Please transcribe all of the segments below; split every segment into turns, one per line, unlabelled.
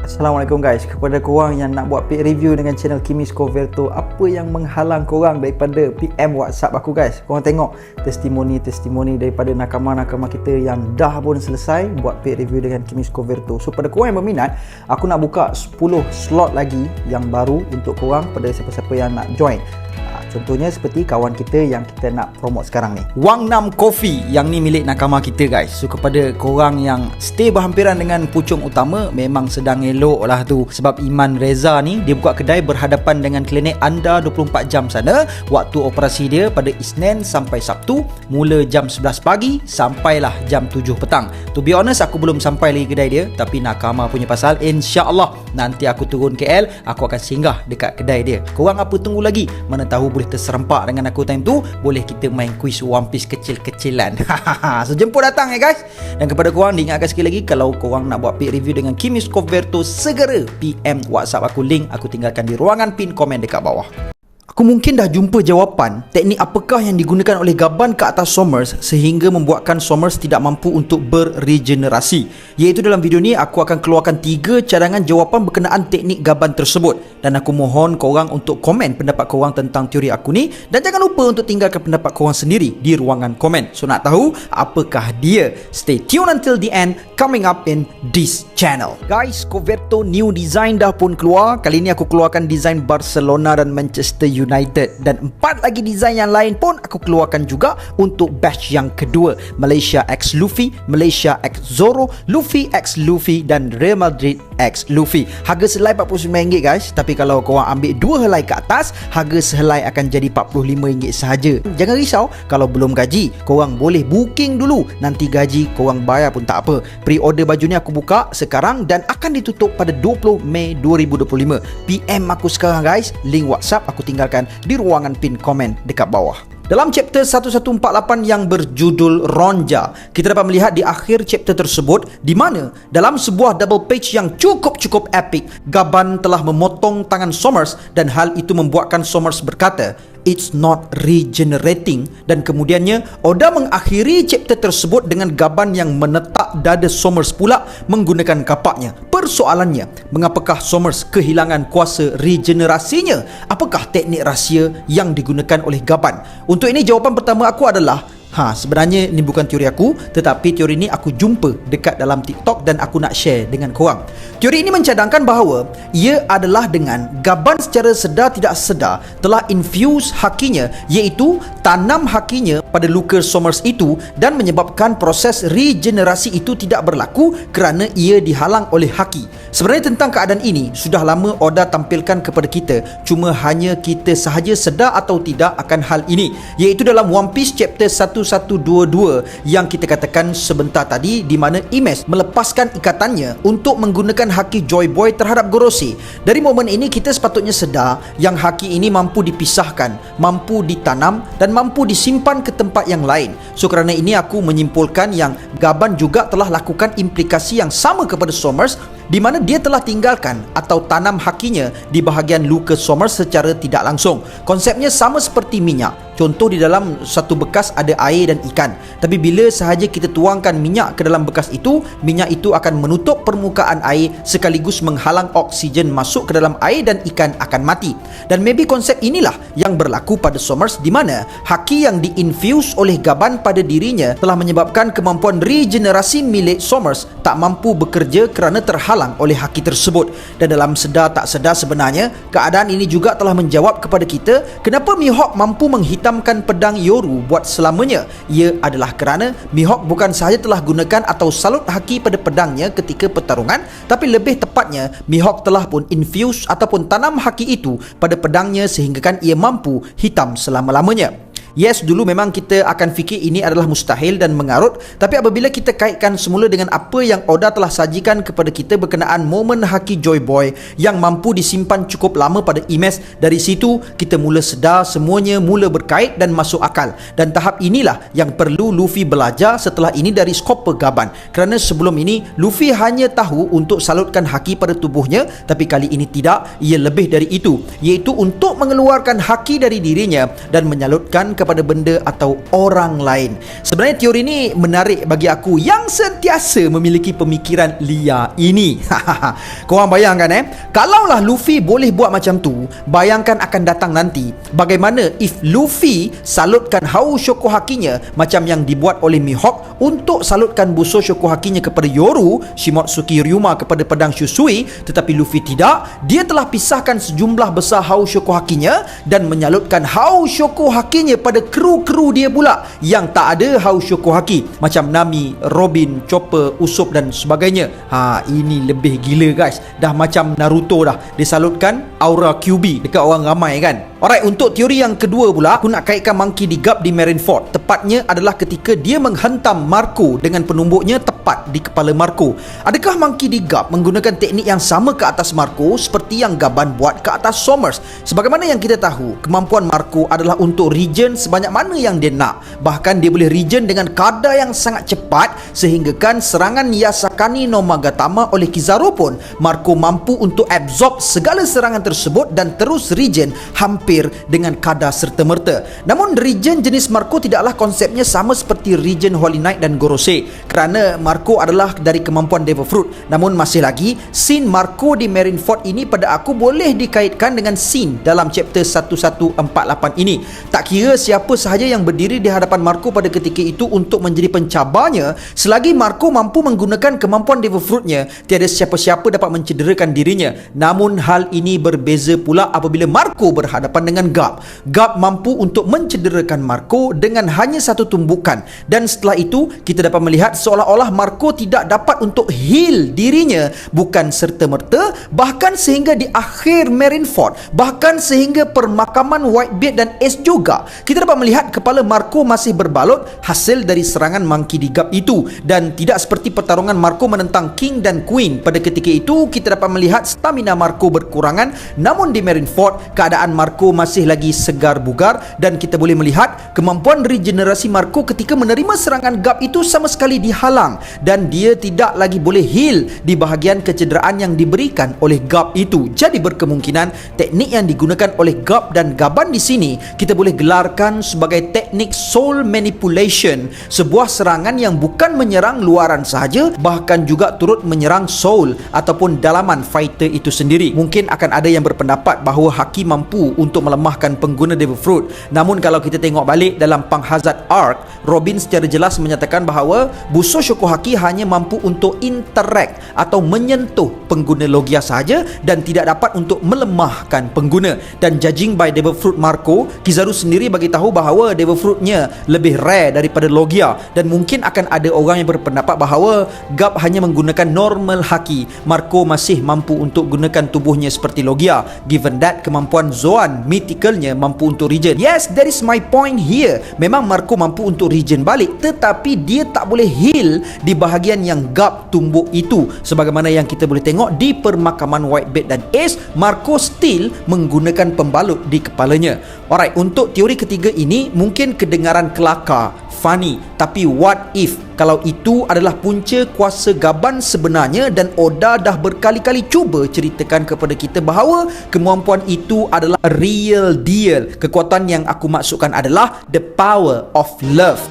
Assalamualaikum guys. Kepada korang yang nak buat paid review dengan channel Kimis Coverto Apa yang menghalang korang daripada PM WhatsApp aku guys? Korang tengok testimoni-testimoni daripada nakama-nakama kita yang dah pun selesai Buat paid review dengan Kimis Coverto So pada korang yang berminat Aku nak buka 10 slot lagi yang baru untuk korang Pada siapa-siapa yang nak join Contohnya seperti kawan kita yang kita nak promote sekarang ni. Wang Nam Coffee yang ni milik nakama kita guys. So kepada korang yang stay berhampiran dengan pucung utama memang sedang elok lah tu. Sebab Iman Reza ni dia buka kedai berhadapan dengan klinik anda 24 jam sana. Waktu operasi dia pada Isnin sampai Sabtu mula jam 11 pagi sampailah jam 7 petang. To be honest aku belum sampai lagi kedai dia tapi nakama punya pasal insya-Allah nanti aku turun KL aku akan singgah dekat kedai dia. Korang apa tunggu lagi? Mana tahu boleh terserempak dengan aku time tu boleh kita main quiz One Piece kecil-kecilan. So jemput datang ya guys. Dan kepada korang diingatkan sekali lagi kalau korang nak buat paid review dengan Kimis Coverto segera PM WhatsApp aku link aku tinggalkan di ruangan pin komen dekat bawah Aku mungkin dah jumpa jawapan teknik apakah yang digunakan oleh gaban ke atas Somers sehingga membuatkan Somers tidak mampu untuk berregenerasi. Iaitu dalam video ni aku akan keluarkan tiga cadangan jawapan berkenaan teknik gaban tersebut dan aku mohon korang untuk komen pendapat korang tentang teori aku ni dan jangan lupa untuk tinggalkan pendapat korang sendiri di ruangan komen. So nak tahu apakah dia? Stay tune until the end coming up in this channel. Guys, Coverto new design dah pun keluar. Kali ni aku keluarkan design Barcelona dan Manchester United United dan empat lagi desain yang lain pun aku keluarkan juga untuk batch yang kedua Malaysia X Luffy, Malaysia X Zoro, Luffy X Luffy dan Real Madrid X Luffy. Harga sehelai RM49 guys, tapi kalau korang ambil dua helai ke atas, harga sehelai akan jadi RM45 sahaja. Jangan risau kalau belum gaji, korang boleh booking dulu. Nanti gaji korang bayar pun tak apa. Pre-order baju ni aku buka sekarang dan akan ditutup pada 20 Mei 2025. PM aku sekarang guys, link WhatsApp aku tinggal tinggalkan di ruangan pin komen dekat bawah. Dalam chapter 1148 yang berjudul Ronja, kita dapat melihat di akhir chapter tersebut di mana dalam sebuah double page yang cukup-cukup epic, Gaban telah memotong tangan Somers dan hal itu membuatkan Somers berkata, it's not regenerating dan kemudiannya Oda mengakhiri chapter tersebut dengan gaban yang menetak dada Somers pula menggunakan kapaknya. Persoalannya, mengapakah Somers kehilangan kuasa regenerasinya? Apakah teknik rahsia yang digunakan oleh gaban? Untuk ini jawapan pertama aku adalah Ha, sebenarnya ini bukan teori aku Tetapi teori ini aku jumpa dekat dalam TikTok Dan aku nak share dengan korang. Teori ini mencadangkan bahawa Ia adalah dengan Gaban secara sedar tidak sedar Telah infuse hakinya Iaitu tanam hakinya pada luka Somers itu Dan menyebabkan proses regenerasi itu tidak berlaku Kerana ia dihalang oleh haki. Sebenarnya tentang keadaan ini Sudah lama Oda tampilkan kepada kita. Cuma hanya kita sahaja sedar atau tidak akan hal ini Iaitu dalam One Piece chapter 1 1122 yang kita katakan sebentar tadi di mana Imes melepaskan ikatannya untuk menggunakan haki Joy Boy terhadap Gorosi. Dari momen ini kita sepatutnya sedar yang haki ini mampu dipisahkan, mampu ditanam dan mampu disimpan ke tempat yang lain. So kerana ini aku menyimpulkan yang Gaban juga telah lakukan implikasi yang sama kepada Somers di mana dia telah tinggalkan atau tanam hakinya di bahagian luka Somers secara tidak langsung. Konsepnya sama seperti minyak. Contoh di dalam satu bekas ada air dan ikan. Tapi bila sahaja kita tuangkan minyak ke dalam bekas itu, minyak itu akan menutup permukaan air sekaligus menghalang oksigen masuk ke dalam air dan ikan akan mati. Dan maybe konsep inilah yang berlaku pada Somers di mana haki yang diinfuse oleh gaban pada dirinya telah menyebabkan kemampuan regenerasi milik Somers tak mampu bekerja kerana terhalang oleh haki tersebut. Dan dalam sedar tak sedar sebenarnya, keadaan ini juga telah menjawab kepada kita kenapa Mihawk mampu menghitam menghitamkan pedang Yoru buat selamanya. Ia adalah kerana Mihawk bukan sahaja telah gunakan atau salut haki pada pedangnya ketika pertarungan, tapi lebih tepatnya Mihawk telah pun infuse ataupun tanam haki itu pada pedangnya sehinggakan ia mampu hitam selama-lamanya. Yes, dulu memang kita akan fikir ini adalah mustahil dan mengarut Tapi apabila kita kaitkan semula dengan apa yang Oda telah sajikan kepada kita Berkenaan momen Haki Joy Boy Yang mampu disimpan cukup lama pada Imes Dari situ, kita mula sedar semuanya mula berkait dan masuk akal. Dan tahap inilah yang perlu Luffy belajar setelah ini dari skop pegaban Kerana sebelum ini, Luffy hanya tahu untuk salutkan Haki pada tubuhnya Tapi kali ini tidak, ia lebih dari itu Iaitu untuk mengeluarkan Haki dari dirinya Dan menyalutkan kepada benda atau orang lain. Sebenarnya teori ini menarik bagi aku yang sentiasa memiliki pemikiran liar ini. Korang bayangkan eh, kalaulah Luffy boleh buat macam tu, bayangkan akan datang nanti bagaimana if Luffy salutkan Hau Shokohakinya macam yang dibuat oleh Mihawk untuk salutkan buso Shokohakinya kepada Yoru, Shimotsuki Ryuma kepada pedang Shusui, tetapi Luffy tidak. Dia telah pisahkan sejumlah besar Hau Shokohakinya dan menyalutkan Hau Shokohakinya pada kru-kru dia pula yang tak ada Hau Shokohaki macam Nami, Robin, Chopper, Usopp dan sebagainya. Ha, ini lebih gila guys. Dah macam Naruto dah. Dia salutkan aura QB dekat orang ramai kan. Alright, untuk teori yang kedua pula, aku nak kaitkan Monkey D. Gap di Marineford. Tepatnya adalah ketika dia menghantam Marco dengan penumbuknya tepat di kepala Marco. Adakah Monkey D. Gap menggunakan teknik yang sama ke atas Marco seperti yang Gaban buat ke atas Somers? Sebagaimana yang kita tahu, kemampuan Marco adalah untuk regen sebanyak mana yang dia nak. Bahkan dia boleh regen dengan kadar yang sangat cepat sehinggakan serangan Yasakani no Magatama oleh Kizaru pun Marco mampu untuk absorb segala serangan tersebut dan terus regen hampir dengan kadar serta-merta. Namun regen jenis Marco tidaklah konsepnya sama seperti regen Holy Knight dan Gorosei kerana Marco adalah dari kemampuan Devil Fruit. Namun masih lagi, scene Marco di Marineford ini pada aku boleh dikaitkan dengan scene dalam chapter 1148 ini. Tak kira siapa sahaja yang berdiri di hadapan Marco pada ketika itu untuk menjadi pencabarnya, selagi Marco mampu menggunakan kemampuan Devil Fruitnya, tiada siapa-siapa dapat mencederakan dirinya. Namun hal ini berbeza pula apabila Marco berhadapan dengan Gap. Gap mampu untuk mencederakan Marco dengan hanya satu tumbukan dan setelah itu kita dapat melihat seolah-olah Marco tidak dapat untuk heal dirinya bukan serta-merta bahkan sehingga di akhir Marineford bahkan sehingga permakaman Whitebeard dan Ace juga kita dapat melihat kepala Marco masih berbalut hasil dari serangan Monkey D. Gap itu dan tidak seperti pertarungan Marco menentang King dan Queen pada ketika itu kita dapat melihat stamina Marco berkurangan namun di Marineford keadaan Marco masih lagi segar bugar dan kita boleh melihat kemampuan regenerasi Marco ketika menerima serangan Gap itu sama sekali dihalang dan dia tidak lagi boleh heal di bahagian kecederaan yang diberikan oleh Gap itu. Jadi berkemungkinan teknik yang digunakan oleh Gap dan Gaban di sini kita boleh gelarkan sebagai teknik soul manipulation, sebuah serangan yang bukan menyerang luaran sahaja bahkan juga turut menyerang soul ataupun dalaman fighter itu sendiri. Mungkin akan ada yang berpendapat bahawa Haki mampu untuk melemahkan pengguna Devil Fruit. Namun kalau kita tengok balik dalam Pang Hazard Arc, Robin secara jelas menyatakan bahawa Buso Shokohaki hanya mampu untuk interact atau menyentuh pengguna Logia sahaja dan tidak dapat untuk melemahkan pengguna. Dan judging by Devil Fruit Marco, Kizaru sendiri bagi tahu bahawa Devil Fruitnya lebih rare daripada Logia dan mungkin akan ada orang yang berpendapat bahawa Gap hanya menggunakan normal haki. Marco masih mampu untuk gunakan tubuhnya seperti Logia. Given that kemampuan Zoan mythicalnya mampu untuk regen. Yes, that is my point here. Memang Marco mampu untuk regen balik tetapi dia tak boleh heal di bahagian yang gap tumbuk itu. Sebagaimana yang kita boleh tengok di permakaman Whitebeard dan Ace, Marco still menggunakan pembalut di kepalanya. Alright, untuk teori ketiga ini mungkin kedengaran kelakar, funny, tapi what if kalau itu adalah punca kuasa Gaban sebenarnya dan Oda dah berkali-kali cuba ceritakan kepada kita bahawa kemampuan itu adalah real deal. Kekuatan yang aku maksudkan adalah the power of love.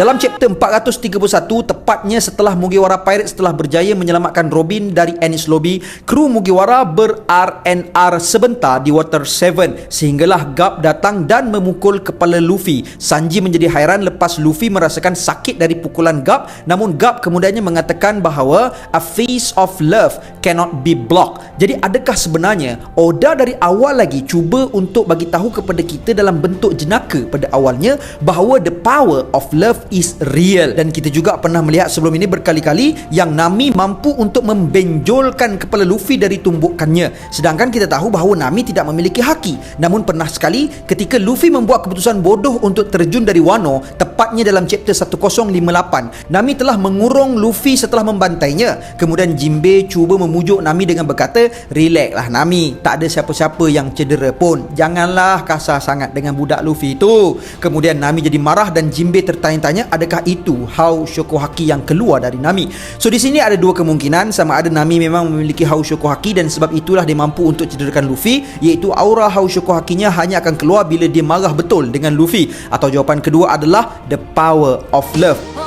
Dalam chapter 431, tepatnya setelah Mugiwara Pirates telah berjaya menyelamatkan Robin dari Ennis Lobby, kru Mugiwara ber-RNR sebentar di Water 7 sehinggalah Gap datang dan memukul kepala Luffy. Sanji menjadi hairan lepas Luffy merasakan sakit dari pukulan Gap, namun Gap kemudiannya mengatakan bahawa a face of love cannot be blocked. Jadi adakah sebenarnya Oda dari awal lagi cuba untuk bagi tahu kepada kita dalam bentuk jenaka pada awalnya bahawa the power of love is real. Dan kita juga pernah melihat sebelum ini berkali-kali yang Nami mampu untuk membenjolkan kepala Luffy dari tumbukannya. Sedangkan kita tahu bahawa Nami tidak memiliki haki. Namun pernah sekali ketika Luffy membuat keputusan bodoh untuk terjun dari Wano tepatnya dalam chapter 1058 Nami telah mengurung Luffy setelah membantainya. Kemudian Jinbe cuba memujuk Nami dengan berkata, "Relax lah Nami, tak ada siapa-siapa yang cedera pun. Janganlah kasar sangat dengan budak Luffy tu." Kemudian Nami jadi marah dan Jinbe tertanya-tanya, adakah itu Hao Shokohaki yang keluar dari Nami? So di sini ada dua kemungkinan, sama ada Nami memang memiliki Hao Shokohaki dan sebab itulah dia mampu untuk cederakan Luffy, iaitu aura Hao Shokohakinya hanya akan keluar bila dia marah betul dengan Luffy. Atau jawapan kedua adalah the power of love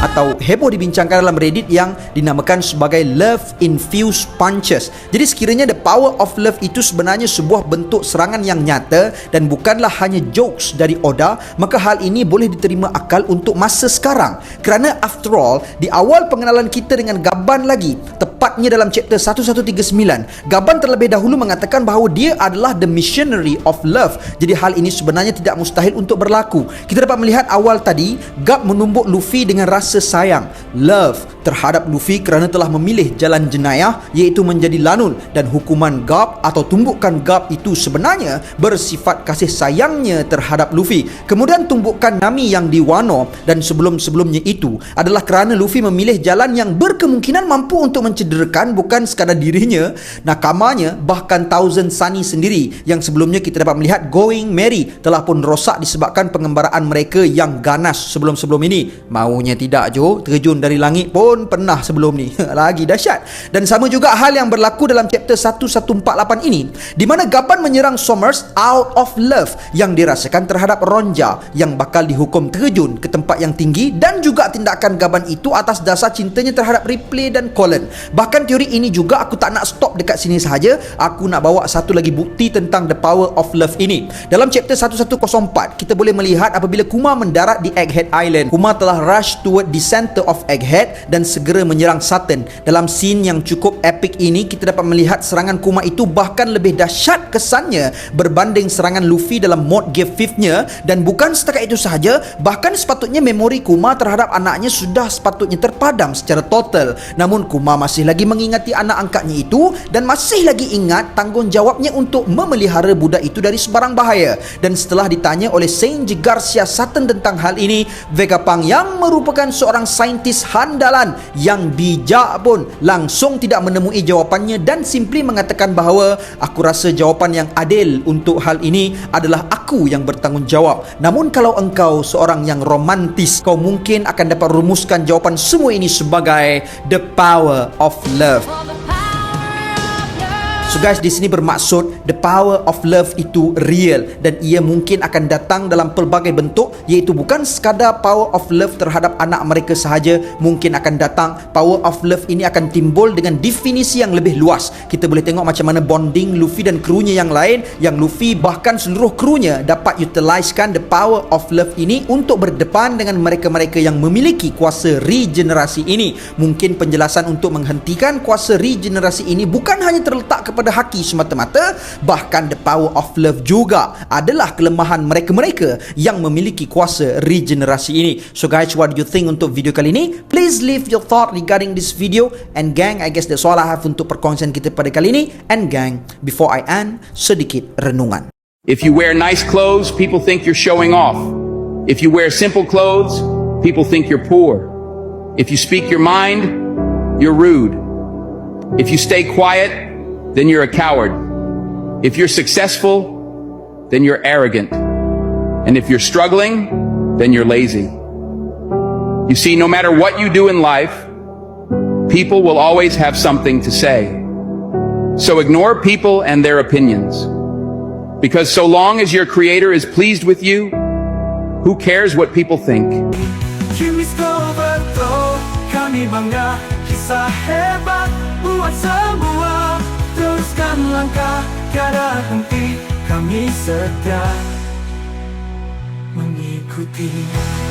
atau heboh dibincangkan dalam Reddit yang dinamakan sebagai love infused punches. Jadi sekiranya the power of love itu sebenarnya sebuah bentuk serangan yang nyata dan bukanlah hanya jokes dari Oda, maka hal ini boleh diterima akal untuk masa sekarang. Kerana after all, di awal pengenalan kita dengan Gaban lagi, tepatnya dalam chapter 1139, Gaban terlebih dahulu mengatakan bahawa dia adalah the missionary of love. Jadi hal ini sebenarnya tidak mustahil untuk berlaku. Kita dapat melihat awal tadi, Gab menumbuk Luffy dengan rasa sayang, love terhadap Luffy kerana telah memilih jalan jenayah iaitu menjadi lanul dan hukuman Gab atau tumbukan Gab itu sebenarnya bersifat kasih sayangnya terhadap Luffy. Kemudian tumbukan Nami yang di Wano dan sebelum-sebelumnya itu adalah kerana Luffy memilih jalan yang berkemungkinan mampu untuk mencederakan bukan sekadar dirinya, nakamanya bahkan Thousand Sunny sendiri yang sebelumnya kita dapat melihat Going Merry telah pun rosak disebabkan pengembaraan mereka yang ganas sebelum-sebelum ini. Maunya tidak Jo, terjun dari langit pun pernah sebelum ni. Lagi dahsyat. Dan sama juga hal yang berlaku dalam chapter 1148 ini di mana Gaban menyerang Somers out of love yang dirasakan terhadap Ronja yang bakal dihukum terjun ke tempat yang tinggi dan juga tindakan Gaban itu atas dasar cintanya terhadap Ripley dan Colin. Bahkan teori ini juga aku tak nak stop dekat sini sahaja, aku nak bawa satu lagi bukti tentang the power of love ini. Dalam chapter 1104, kita boleh melihat apabila Kuma mendarat di Egghead Island, Kuma telah rush toward the center of Egghead dan segera menyerang Sutton. Dalam scene yang cukup epic ini, kita dapat melihat serangan Kuma itu bahkan lebih dahsyat kesannya berbanding serangan Luffy dalam mod Gear 5-nya dan bukan setakat itu sahaja, bahkan sepatutnya memori Kuma terhadap anaknya sudah sepatutnya terpadam secara total. Namun Kuma masih lagi mengingati anak angkatnya itu dan masih lagi ingat tanggungjawabnya untuk memelihara budak itu dari sebarang bahaya. Dan setelah ditanya oleh Saint Garcia Sutton tentang hal ini, Vegapunk yang merupakan seorang saintis handalan yang bijak pun langsung tidak menemui jawapannya dan simply mengatakan bahawa aku rasa jawapan yang adil untuk hal ini adalah aku yang bertanggungjawab. Namun kalau engkau seorang yang romantis, kau mungkin akan dapat rumuskan jawapan semua ini sebagai the power of love.
For the power of love.
So guys, di sini bermaksud the power of love itu real dan ia mungkin akan datang dalam pelbagai bentuk iaitu bukan sekadar power of love terhadap anak mereka sahaja, mungkin akan datang power of love ini akan timbul dengan definisi yang lebih luas. Kita boleh tengok macam mana bonding Luffy dan krunya yang lain yang Luffy bahkan seluruh krunya dapat utilisekan the power of love ini untuk berdepan dengan mereka-mereka yang memiliki kuasa regenerasi ini. Mungkin penjelasan untuk menghentikan kuasa regenerasi ini bukan hanya terletak kepada haki semata-mata, bahkan the power of love juga adalah kelemahan mereka-mereka yang memiliki kuasa regenerasi ini. So guys, what do you think untuk video kali ini? Please leave your thought regarding this video and gang, I guess that's all I have untuk perkongsian kita pada kali ini. And gang, before I end, sedikit renungan.
If you wear nice clothes, people think you're showing off. If you wear simple clothes, people think you're poor. If you speak your mind, you're rude. If you stay quiet, then you're a coward. If you're successful, then you're arrogant. And if you're struggling, then you're lazy. You see, no matter what you do in life, people will always have something to say. So ignore people and their opinions. Because so long as your creator is pleased with you, who cares what people think?
Kami Buat langkah Tiada henti Kami setia Mengikutinya